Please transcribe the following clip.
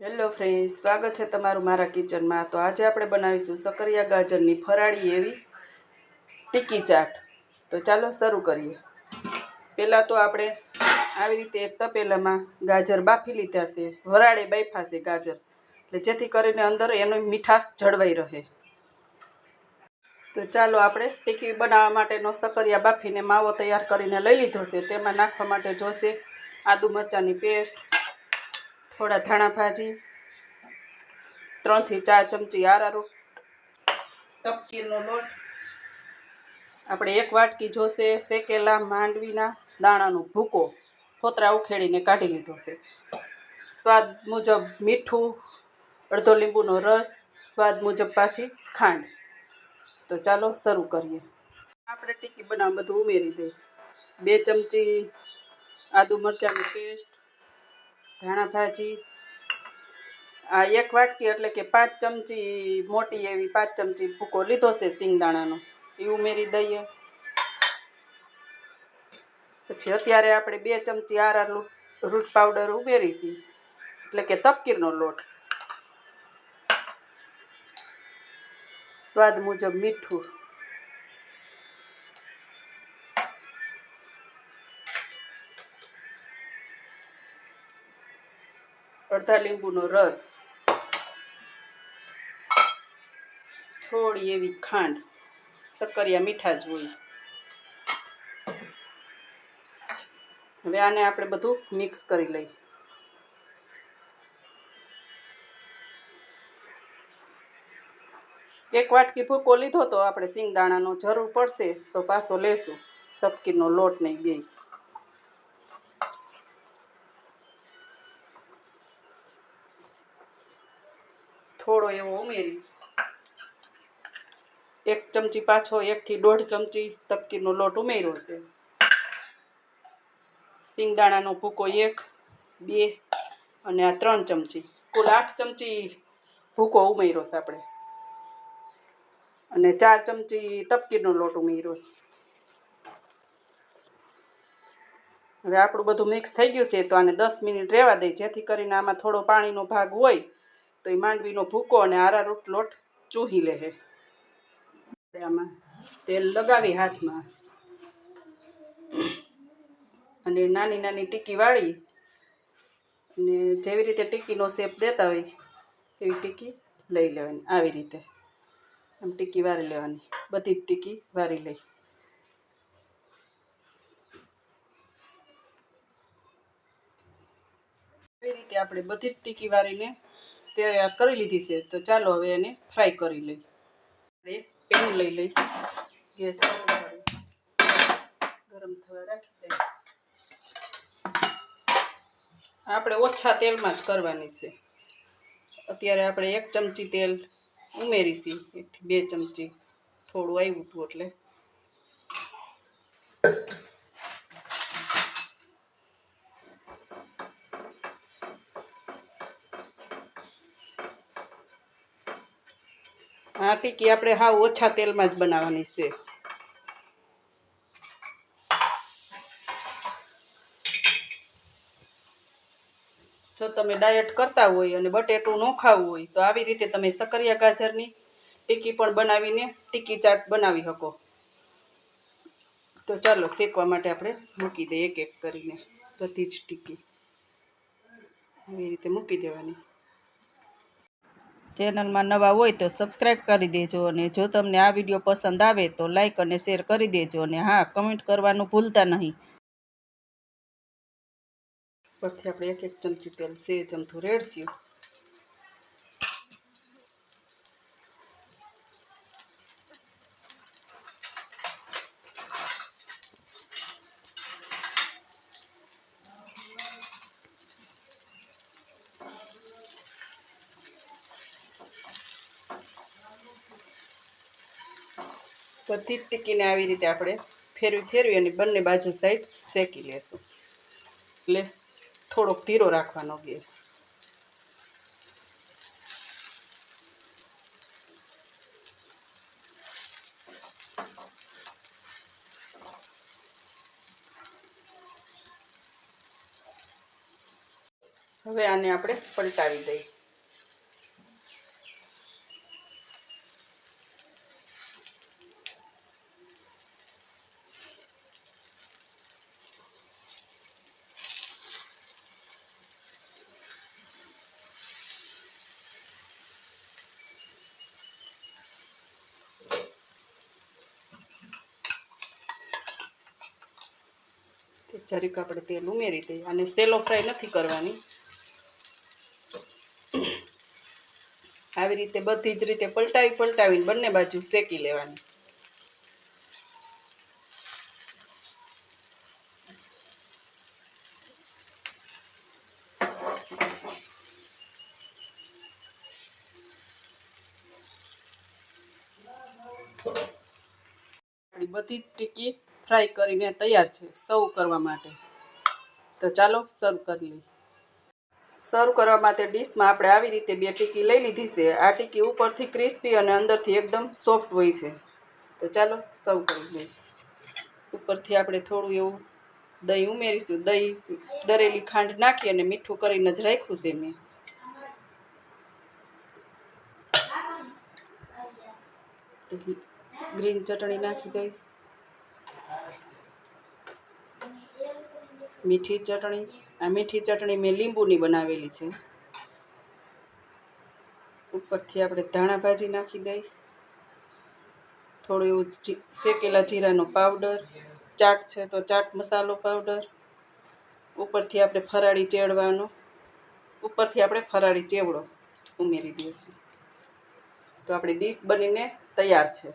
Hello friends, સ્વાગત છે તમારું મારા કિચનમાં. તો આજે આપણે બનાવીશું સકરિયા ગાજરની ફરાળી એવી ટીકી ચાટ. તો ચાલો શરૂ કરીએ. પહેલાં તો આપણે આવી રીતે એક તપેલામાં ગાજર બાફી લીધા છે. વરાળે બાફા ગાજર. એટલે જેથી કરીને અંદર એનો મીઠાશ જળવાઈ રહે. તો ચાલો આપણે ટીકી બનાવવા માટેનો સકરિયા બાફીને માવો તૈયાર કરીને લઈ લીધો છે. તેમાં નાખવા માટે જોશે આદુ મરચાંની પેસ્ટ થોડા ધાણા ભાજી, ત્રણથી ચાર ચમચી આરારૂટ તપકીરનો લોટ. આપણે એક વાટકી જોશે શેકેલા માંડવીના દાણાનો ભૂકો. ફોતરા ઉખેડીને કાઢી લીધો છે. સ્વાદ મુજબ મીઠું, અડધો લીંબુનો રસ, સ્વાદ મુજબ પાછી ખાંડ. તો ચાલો શરૂ કરીએ. આપણે ટીકી બનાવવા બધું ઉમેરી દઈએ. બે ચમચી આદુ મરચાંનો પેસ્ટ ધાણા ભાજી આ એક વાટકી એટલે કે પાંચ ચમચી મોટી એવી પાંચ ચમચી ભૂકો લીધો છે સિંગદાણાનો. એ ઉમેરી દઈએ. પછી અત્યારે આપણે બે ચમચી આરા રૂટ પાવડર ઉમેરીશી. એટલે કે તપકીરનો લોટ. સ્વાદ મુજબ મીઠું. અડધા લીંબુનો રસ. થોડી એવી ખાંડ, સક્કરિયા મીઠા જ હોય. હવે આને આપણે બધું મિક્સ કરી લઈ એક વાટકી ભૂકો લીધો તો આપણે સિંગદાણાનો જરૂર પડશે તો પાછો લેશું. તપકીરનો લોટ નહીં બે થોડો એવો ઉમેરી. એક ચમચી પાછો એકથી દોઢ ચમચી તપકીરનો લોટ ઉમેર્યો છે. સિંગદાણાનો ભૂકો એક, બે અને આ ત્રણ ચમચી. કુલ આઠ ચમચી ભૂકો ઉમેર્યો છે આપણે. અને ચાર ચમચી તપકીરનો લોટ ઉમેર્યો છે. હવે આપણું બધું મિક્સ થઈ ગયું છે તો આને દસ મિનિટ રહેવા દઈ જેથી કરીને આમાં થોડો પાણીનો ભાગ હોય તો એ માંડવીનો ભૂકો અને આરારૂટ લોટ ચૂહી લે હે. આમાં તેલ લગાવી હાથમાં. અને નાની નાની ટીકી વાળી. અને જેવી રીતે ટીકીનો શેપ દેતા હોય એવી ટીકી લઈ લેવાની, આવી રીતે. આમ ટીકી વારી લેવાની, બધી જ ટીકી વારી લઈ. એવી રીતે આપણે બધી જ ટીકી વારીને તૈયાર કરી લીધી છે. તો ચાલો હવે એને ફ્રાય કરી લઈ આપણે પેન લઈ લઈ ગેસ ગરમ થવા રાખી દઈએ. આપણે ઓછા તેલમાં જ કરવાની છે. અત્યારે આપણે એક ચમચી તેલ ઉમેરીશી. એકથી બે ચમચી થોડું આવ્યું હતું એટલે. આ ટીકી આપણે હાવ ઓછા તેલમાં જ બનાવવાની છે. જો તમે ડાયટ કરતા હોય અને બટેટું ન ખાવું હોય, તો આવી રીતે તમે સકરિયા ગાજરની ટીકી પણ બનાવીને ટીકી ચાટ બનાવી શકો. તો ચાલો શેકવા માટે આપણે મૂકી દઈએ એક એક કરીને બધી જ ટીકી. આવી રીતે મૂકી દેવાની. ચેનલમાં નવા હોય તો સબસ્ક્રાઈબ કરી દેજો અને જો તમને આ વીડિયો પસંદ આવે તો લાઈક અને શેર કરી દેજો અને હા, કમેન્ટ કરવાનું ભૂલતા નહીં. પછી આપણે એક એક ચમચી તેલ સેજ ચમચું રેડશું. બધી જ ટીકીને આવી રીતે આપણે ફેરવી ફેરવી અને બંને બાજુ સાઈડ શેકી લેશું. એટલે થોડોક ધીરો રાખવાનો ગેસ. હવે આને આપણે પલટાવી દઈએ. જરીક આપણે તેલ ઉમેરી દઈએ. અને સેલો ફ્રાય નથી કરવાની. આવી રીતે બધી જ રીતે પલટાવી પલટાવીને બંને બાજુ શેકી લેવાની. બધી જ ટીકી ફ્રાય કરીને તૈયાર છે સર્વ કરવા માટે. તો ચાલો સર્વ કરી લઈએ. સર્વ કરવા માટે ડીશમાં આપણે આવી રીતે બે ટીકી લઈ લીધી છે. આ ટીકી ઉપરથી ક્રિસ્પી અને અંદરથી એકદમ સોફ્ટ હોય છે. તો ચાલો સર્વ કરી લઈએ. ઉપરથી આપણે થોડું એવું દહીં ઉમેરીશું. દહીં દરેલી ખાંડ નાખી અને મીઠું કરીને જ રાખ્યું છે મેં. ગ્રીન ચટણી નાખી દઈ મીઠી ચટણી, આ મીઠી ચટણી મેં લીંબુની બનાવેલી છે. ઉપરથી આપણે ધાણા ભાજી નાખી દઈ થોડું એવું શેકેલા જીરાનો પાવડર ચાટ છે તો ચાટ મસાલો પાવડર ઉપરથી આપણે ફરાળી ચેડવાનો, ઉપરથી આપણે ફરાળી ચેવડો ઉમેરી દઈશું. તો આપણી ડીશ બનીને તૈયાર છે.